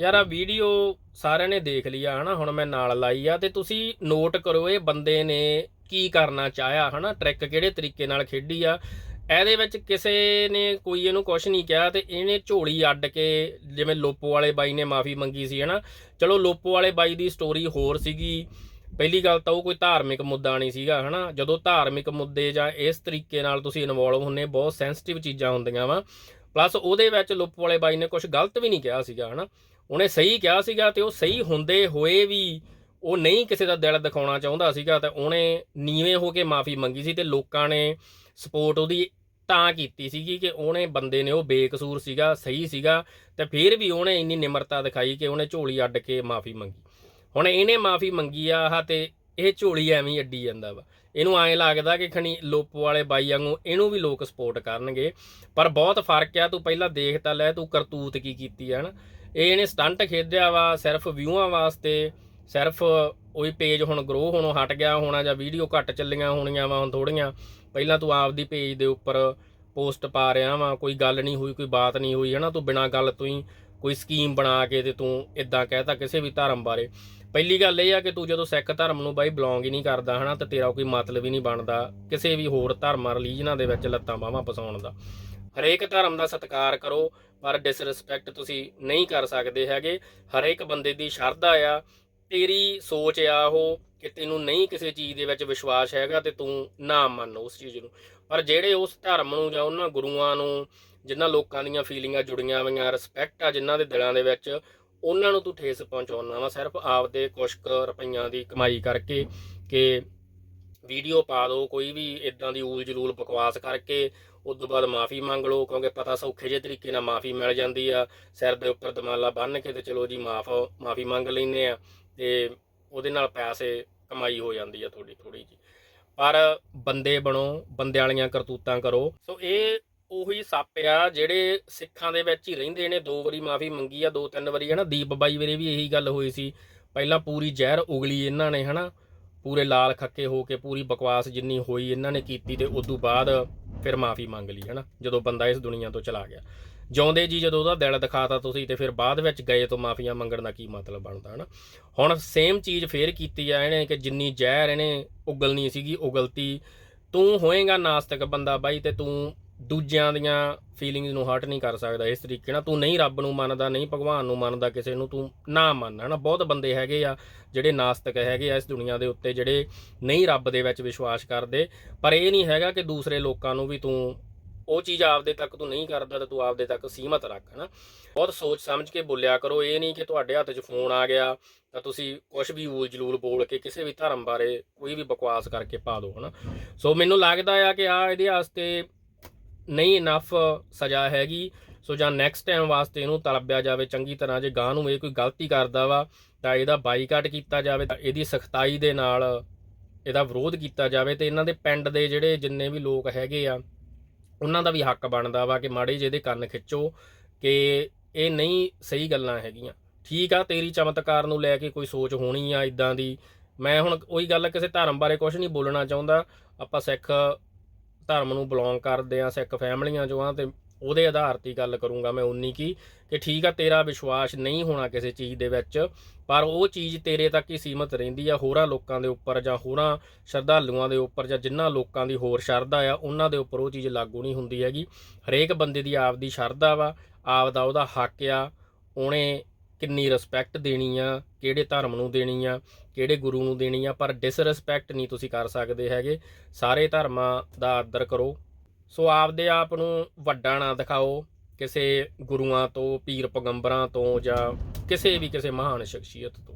ਯਾਰ ਆ ਵੀਡੀਓ ਸਾਰਿਆਂ ਨੇ ਦੇਖ ਲਿਆ ਹਨਾ, ਹੁਣ ਮੈਂ ਨਾਲ ਲਾਈ ਆ ਤੇ ਤੁਸੀਂ ਨੋਟ ਕਰੋ ਇਹ ਬੰਦੇ ਨੇ ਕੀ ਕਰਨਾ ਚਾਹਿਆ, ਹਨਾ ਟ੍ਰਿਕ ਕਿਹੜੇ ਤਰੀਕੇ ਨਾਲ ਖੇਡੀ ਆ। ਇਹਦੇ ਵਿੱਚ ਕਿਸੇ ਨੇ ਕੋਈ ਇਹਨੂੰ ਕੁਝ ਨਹੀਂ ਕਿਹਾ ਤੇ ਇਹਨੇ ਝੋਲੀ ਅੱਡ ਕੇ ਜਿਵੇਂ ਲੋਪੋ ਵਾਲੇ ਬਾਈ ਨੇ ਮਾਫੀ ਮੰਗੀ ਸੀ, ਹਨਾ। ਚਲੋ, ਲੋਪੋ ਵਾਲੇ ਬਾਈ ਦੀ ਸਟੋਰੀ ਹੋਰ ਸੀਗੀ। ਪਹਿਲੀ ਗੱਲ ਤਾਂ ਉਹ ਕੋਈ ਧਾਰਮਿਕ ਮੁੱਦਾ ਨਹੀਂ ਸੀਗਾ, ਹਨਾ। ਜਦੋਂ ਧਾਰਮਿਕ ਮੁੱਦੇ ਜਾਂ ਇਸ ਤਰੀਕੇ ਨਾਲ ਤੁਸੀਂ ਇਨਵੋਲਵ ਹੁੰਨੇ, ਬਹੁਤ ਸੈਂਸਿਟਿਵ ਚੀਜ਼ਾਂ ਹੁੰਦੀਆਂ ਵਾ। ਪਲੱਸ ਉਹਦੇ ਵਿੱਚ ਲੋਪੋ ਵਾਲੇ ਬਾਈ ਨੇ ਕੁਝ ਗਲਤ ਵੀ ਨਹੀਂ ਕਿਹਾ ਸੀਗਾ, ਹਨਾ। ਉਹਨੇ ਸਹੀ ਕਿਹਾ ਸੀਗਾ ਤੇ ਉਹ ਸਹੀ ਹੁੰਦੇ ਹੋਏ ਵੀ ਉਹ ਨਹੀਂ ਕਿਸੇ ਦਾ ਦਿਲ ਦਿਖਾਉਣਾ ਚਾਹੁੰਦਾ ਸੀਗਾ ਤਾਂ ਉਹਨੇ ਨੀਵੇਂ ਹੋ ਕੇ ਮਾਫੀ ਮੰਗੀ ਸੀ ਤੇ ਲੋਕਾਂ ਨੇ ਸਪੋਰਟ ਉਹਦੀ ਤਾਂ ਕੀਤੀ ਸੀਗੀ ਕਿ ਉਹਨੇ ਬੰਦੇ ਨੇ ਉਹ ਬੇਕਸੂਰ ਸੀਗਾ, ਸਹੀ ਸੀਗਾ ਤੇ ਫਿਰ ਵੀ ਉਹਨੇ ਇੰਨੀ ਨਿਮਰਤਾ ਦਿਖਾਈ ਕਿ ਉਹਨੇ ਝੋਲੀ ਅੱਡ ਕੇ ਮਾਫੀ ਮੰਗੀ। ਹੁਣ ਇਹਨੇ ਮਾਫੀ ਮੰਗੀ ਆ ਆਹ ਤੇ ਇਹ ਝੋਲੀ ਐਵੇਂ ਹੀ ਅੱਡੀ ਜਾਂਦਾ ਵਾ। ਇਹਨੂੰ ਐਂ ਲੱਗਦਾ ਕਿ ਖਣੀ ਲੋਪੋ ਵਾਲੇ ਬਾਈ ਵਾਂਗੂ ਇਹਨੂੰ ਵੀ ਲੋਕ ਸਪੋਰਟ ਕਰਨਗੇ, ਪਰ ਬਹੁਤ ਫ਼ਰਕ ਆ, ਤੂੰ ਪਹਿਲਾਂ ਦੇਖ ਤਾਂ ਲੈ, ਤੂੰ ਕਰਤੂਤ ਕੀ ਕੀਤੀ ਹੈ ਨਾ ਇਹ ਇਹਨੇ ਸਟੰਟ ਖੇਡਿਆ ਵਾ, ਸਿਰਫ ਵਿਊਆਂ ਵਾਸਤੇ, ਸਿਰਫ ਉਹੀ ਪੇਜ ਹੁਣ ਗਰੋ ਹੋਣੋਂ ਹਟ ਗਿਆ ਹੋਣਾ ਜਾਂ ਵੀਡੀਓ ਘੱਟ ਚੱਲੀਆਂ ਹੋਣੀਆਂ ਵਾ ਹੁਣ ਥੋੜੀਆਂ ਪਹਿਲਾਂ ਤੂੰ ਆਪਦੀ ਪੇਜ ਦੇ ਉੱਪਰ ਪੋਸਟ ਪਾ ਰਿਹਾ ਵਾ, ਕੋਈ ਗੱਲ ਨਹੀਂ ਹੋਈ, ਕੋਈ ਬਾਤ ਨਹੀਂ ਹੋਈ, ਹਨਾ, ਤੂੰ ਬਿਨਾਂ ਗੱਲ ਤੋਂ ਹੀ ਕੋਈ ਸਕੀਮ ਬਣਾ ਕੇ ਤੇ ਤੂੰ ਇਦਾਂ ਕਹਿਤਾ ਕਿਸੇ ਵੀ ਧਰਮ ਬਾਰੇ। ਪਹਿਲੀ ਗੱਲ ਇਹ ਆ ਕਿ ਤੂੰ ਜਦੋਂ ਸਿੱਖ ਧਰਮ ਨੂੰ ਬਾਈ ਬਿਲੋਂਗ ਹੀ ਨਹੀਂ ਕਰਦਾ, ਹਨਾ, ਤੇ ਤੇਰਾ ਕੋਈ ਮਤਲਬ ਹੀ ਨਹੀਂ ਬਣਦਾ ਕਿਸੇ ਵੀ ਹੋਰ ਧਰਮਾਂ ਰਿਲੀਜਨਾਂ ਦੇ ਵਿੱਚ ਲੱਤਾਂ ਬਾਹਾਂ ਫਸਾਉਣ ਦਾ। ਹਰੇਕ ਧਰਮ ਦਾ ਸਤਿਕਾਰ ਕਰੋ, ਪਰ ਡਿਸਰਿਸਪੈਕਟ ਤੁਸੀਂ ਨਹੀਂ ਕਰ ਸਕਦੇ ਹੈਗੇ। ਹਰੇਕ ਬੰਦੇ ਦੀ ਸ਼ਰਧਾ ਆ, ਤੇਰੀ ਸੋਚ ਆ ਉਹ ਕਿ ਤੈਨੂੰ ਨਹੀਂ ਕਿਸੇ ਚੀਜ਼ ਦੇ ਵਿੱਚ ਵਿਸ਼ਵਾਸ ਹੈਗਾ ਤੇ ਤੂੰ ਨਾ ਮੰਨ ਉਸ ਚੀਜ਼ ਨੂੰ। ਪਰ ਜਿਹੜੇ ਉਸ ਧਰਮ ਨੂੰ ਜਾਂ ਉਹਨਾਂ ਗੁਰੂਆਂ ਨੂੰ ਜਿਨ੍ਹਾਂ ਲੋਕਾਂ ਦੀਆਂ ਫੀਲਿੰਗਾਂ ਜੁੜੀਆਂ ਹੋਈਆਂ ਰਿਸਪੈਕਟ ਆ ਜਿਨ੍ਹਾਂ ਦੇ ਦਿਲਾਂ ਦੇ ਵਿੱਚ, ਉਹਨਾਂ ਨੂੰ ਤੂੰ ਠੇਸ ਪਹੁੰਚਾਉਣਾ ਵਾ ਸਿਰਫ ਆਪਦੇ ਕੁਸ਼ਕ ਰੁਪਈਆਂ ਦੀ ਕਮਾਈ ਕਰਕੇ ਕਿ ਵੀਡੀਓ ਪਾ ਦਿਓ ਕੋਈ ਵੀ ਇਦਾਂ ਦੀ ਊਲ ਜਲੂਲ ਬਕਵਾਸ ਕਰਕੇ, ਉਸ ਤੋਂ ਬਾਅਦ ਮਾਫੀ ਮੰਗ ਲਓ, ਕਿਉਂਕਿ ਪਤਾ ਸੌਖੇ ਜਿਹੇ ਤਰੀਕੇ ਨਾਲ ਮਾਫੀ ਮਿਲ ਜਾਂਦੀ ਆ। ਸਿਰ ਦੇ ਉੱਪਰ ਦਮਾਲਾ ਬੰਨ੍ਹ ਕੇ ਤੇ ਚਲੋ ਜੀ ਮਾਫ, ਮਾਫੀ ਮੰਗ ਲੈਂਦੇ ਆ ਤੇ ਉਹਦੇ ਨਾਲ ਪੈਸੇ ਕਮਾਈ ਹੋ ਜਾਂਦੀ ਆ ਥੋੜੀ ਥੋੜੀ ਜੀ ਪਰ ਬੰਦੇ ਬਣੋ, ਬੰਦੇ ਵਾਲੀਆਂ ਕਰਤੂਤਾਂ ਕਰੋ। ਸੋ ਇਹ ਉਹੀ ਸੱਪ ਆ ਜਿਹੜੇ ਸਿੱਖਾਂ ਦੇ ਵਿੱਚ ਹੀ ਰਹਿੰਦੇ ਨੇ। ਦੋ ਵਾਰੀ ਮਾਫੀ ਮੰਗੀ ਆ, ਦੋ ਤਿੰਨ ਵਾਰੀ, ਹਨਾ? ਦੀਪ ਬਾਈ ਵੇਰੇ ਵੀ ਇਹੀ ਗੱਲ ਹੋਈ ਸੀ। ਪਹਿਲਾਂ ਪੂਰੀ ਜ਼ਹਿਰ ਉਗਲੀ ਇਹਨਾਂ ਨੇ, ਹਨਾ? ਪੂਰੇ ਲਾਲ ਖੱਕੇ ਹੋ ਕੇ ਪੂਰੀ ਬਕਵਾਸ ਜਿੰਨੀ ਹੋਈ ਇਹਨਾਂ ਨੇ ਕੀਤੀ ਤੇ ਉਸ ਤੋਂ ਬਾਅਦ ਫਿਰ ਮਾਫੀ ਮੰਗ ਲਈ, ਹਨਾ? ਜਦੋਂ ਬੰਦਾ ਇਸ ਦੁਨੀਆ ਤੋਂ ਚਲਾ ਗਿਆ। ਜਿਉਂਦੇ ਜੀ ਜਦੋਂ ਉਹਦਾ ਦਿਲ ਦਿਖਾਤਾ ਤੁਸੀਂ ਤੇ ਫਿਰ ਬਾਅਦ ਵਿੱਚ ਗਏ ਤੋਂ ਮਾਫੀਆਂ ਮੰਗਣ ਦਾ ਕੀ ਮਤਲਬ ਬਣਦਾ, ਹਨਾ? ਹੁਣ ਸੇਮ ਚੀਜ਼ ਫੇਰ ਕੀਤੀ ਆ ਇਹਨੇ ਕਿ ਜਿੰਨੀ ਜ਼ਹਿਰ ਇਹਨੇ ਉਗਲਣੀ ਸੀਗੀ, ਉਗਲਤੀ। ਤੂੰ ਹੋਏਗਾ ਨਾਸਤਿਕ ਬੰਦਾ ਬਾਈ ਤੇ ਤੂੰ ਦੂਜਿਆਂ ਦੀਆਂ ਫੀਲਿੰਗਸ ਨੂੰ ਹਰਟ ਨਹੀਂ ਕਰ ਸਕਦਾ ਇਸ ਤਰੀਕੇ ਨਾਲ। ਤੂੰ ਨਹੀਂ ਰੱਬ ਨੂੰ ਮੰਨਦਾ, ਨਹੀਂ ਭਗਵਾਨ ਨੂੰ ਮੰਨਦਾ ਕਿਸੇ ਨੂੰ, ਤੂੰ ਨਾ ਮੰਨ। ਹਨਾ, ਬਹੁਤ ਬੰਦੇ ਹੈਗੇ ਆ ਜਿਹੜੇ ਨਾਸਤਕ ਹੈਗੇ ਆ ਇਸ ਦੁਨੀਆ ਦੇ ਉੱਤੇ, ਜਿਹੜੇ ਨਹੀਂ ਰੱਬ ਦੇ ਵਿੱਚ ਵਿਸ਼ਵਾਸ ਕਰਦੇ। ਪਰ ਇਹ ਨਹੀਂ ਹੈਗਾ ਕਿ ਦੂਸਰੇ ਲੋਕਾਂ ਨੂੰ ਵੀ ਤੂੰ ਉਹ ਚੀਜ਼ ਆਪਦੇ ਤੱਕ ਤੂੰ ਨਹੀਂ ਕਰਦਾ ਤਾਂ ਤੂੰ ਆਪਦੇ ਤੱਕ ਸੀਮਤ ਰੱਖ। ਹਨਾ, ਬਹੁਤ ਸੋਚ ਸਮਝ ਕੇ ਬੋਲਿਆ ਕਰੋ। ਇਹ ਨਹੀਂ ਕਿ ਤੁਹਾਡੇ ਹੱਥ 'ਚ ਫੋਨ ਆ ਗਿਆ ਤਾਂ ਤੁਸੀਂ ਕੁਝ ਵੀ ਊਲ ਜਲੂਲ ਬੋਲ ਕੇ ਕਿਸੇ ਵੀ ਧਰਮ ਬਾਰੇ ਕੋਈ ਵੀ ਬਕਵਾਸ ਕਰਕੇ ਪਾ ਦਿਓ। ਹਨਾ, ਸੋ ਮੈਨੂੰ ਲੱਗਦਾ ਆ ਕਿ ਆ ਇਹਦੇ ਵਾਸਤੇ ਨਹੀਂ ਇਨਫ ਸਜ਼ਾ ਹੈਗੀ। ਸੋ ਜਾਂ ਨੈਕਸਟ ਟਾਈਮ ਵਾਸਤੇ ਇਹਨੂੰ ਤਲਬਿਆ ਜਾਵੇ, ਚੰਗੀ ਤਰ੍ਹਾਂ ਜੇ ਗਾਂ ਨੂੰ ਇਹ ਕੋਈ ਗਲਤੀ ਕਰਦਾ ਵਾ, ਤਾਂ ਇਹਦਾ ਬਾਈਕਾਟ ਕੀਤਾ ਜਾਵੇ, ਤਾਂ ਇਹਦੀ ਸਖਤਾਈ ਦੇ ਨਾਲ ਇਹਦਾ ਵਿਰੋਧ ਕੀਤਾ ਜਾਵੇ। ਤੇ ਇਹਨਾਂ ਦੇ ਪਿੰਡ ਦੇ ਜਿਹੜੇ ਜਿੰਨੇ ਵੀ ਲੋਕ ਹੈਗੇ ਆ, ਉਹਨਾਂ ਦਾ ਵੀ ਹੱਕ ਬਣਦਾ ਵਾ ਕਿ ਮਾੜੇ ਜਿਹੇ ਦੇ ਕੰਨ ਖਿੱਚੋ ਕਿ ਇਹ ਨਹੀਂ ਸਹੀ ਗੱਲਾਂ ਹੈਗੀਆਂ। ਠੀਕ ਆ, ਤੇਰੀ ਚਮਤਕਾਰ ਨੂੰ ਲੈ ਕੇ ਕੋਈ ਸੋਚ ਹੋਣੀ ਆ ਇਦਾਂ ਦੀ। ਮੈਂ ਹੁਣ ਉਹੀ ਗੱਲ ਕਿਸੇ ਧਰਮ ਬਾਰੇ ਕੁਝ ਨਹੀਂ ਬੋਲਣਾ ਚਾਹੁੰਦਾ। ਆਪਾਂ ਸਿੱਖ ਧਰਮ ਨੂੰ ਬਿਲੋਂਗ ਕਰਦੇ ਆ ਸਿੱਖ ਫੈਮਲੀਆਂ ਜੋ ਆ ਤੇ ਉਹਦੇ ਆਧਾਰ ਤੇ ਗੱਲ ਕਰੂੰਗਾ ਮੈਂ ਉਨੀ ਕੀ ਕਿ ਠੀਕ ਆ, ਤੇਰਾ ਵਿਸ਼ਵਾਸ ਨਹੀਂ ਹੋਣਾ ਕਿਸੇ ਚੀਜ਼ ਦੇ ਵਿੱਚ, ਪਰ ਉਹ ਚੀਜ਼ ਤੇਰੇ ਤੱਕ ਹੀ ਸੀਮਤ ਰਹਿੰਦੀ ਆ, ਹੋਰਾਂ ਲੋਕਾਂ ਦੇ ਉੱਪਰ ਜਾਂ ਹੋਰਾਂ ਸ਼ਰਧਾਲੂਆਂ ਦੇ ਉੱਪਰ ਜਾਂ ਜਿਨ੍ਹਾਂ ਲੋਕਾਂ ਦੀ ਹੋਰ ਸ਼ਰਧਾ ਆ, ਉਹਨਾਂ ਦੇ ਉੱਪਰ ਉਹ ਚੀਜ਼ ਲਾਗੂ ਨਹੀਂ ਹੁੰਦੀ ਹੈਗੀ। ਹਰੇਕ ਬੰਦੇ ਦੀ ਆਪਦੀ ਸ਼ਰਧਾ ਵਾ, ਆਪਦਾ ਉਹਦਾ ਹੱਕ ਆ, ਉਹਨੇ ਕਿੰਨੀ ਰਿਸਪੈਕਟ ਦੇਣੀ ਆ, ਕਿਹੜੇ ਧਰਮ ਨੂੰ ਦੇਣੀ ਆ, ਕਿਹੜੇ ਗੁਰੂ ਨੂੰ ਦੇਣੀ ਆ, ਪਰ ਡਿਸਰਿਸਪੈਕਟ ਨਹੀਂ ਤੁਸੀਂ ਕਰ ਸਕਦੇ ਹੈਗੇ। ਸਾਰੇ ਧਰਮਾਂ ਦਾ ਆਦਰ ਕਰੋ। ਸੋ ਆਪਦੇ ਆਪ ਨੂੰ ਵੱਡਾ ਨਾ ਦਿਖਾਓ ਕਿਸੇ ਗੁਰੂਆਂ ਤੋਂ ਪੀਰ ਪੈਗੰਬਰਾਂ ਤੋਂ ਜਾਂ ਕਿਸੇ ਵੀ ਕਿਸੇ ਮਹਾਨ ਸ਼ਖਸੀਅਤ ਤੋਂ।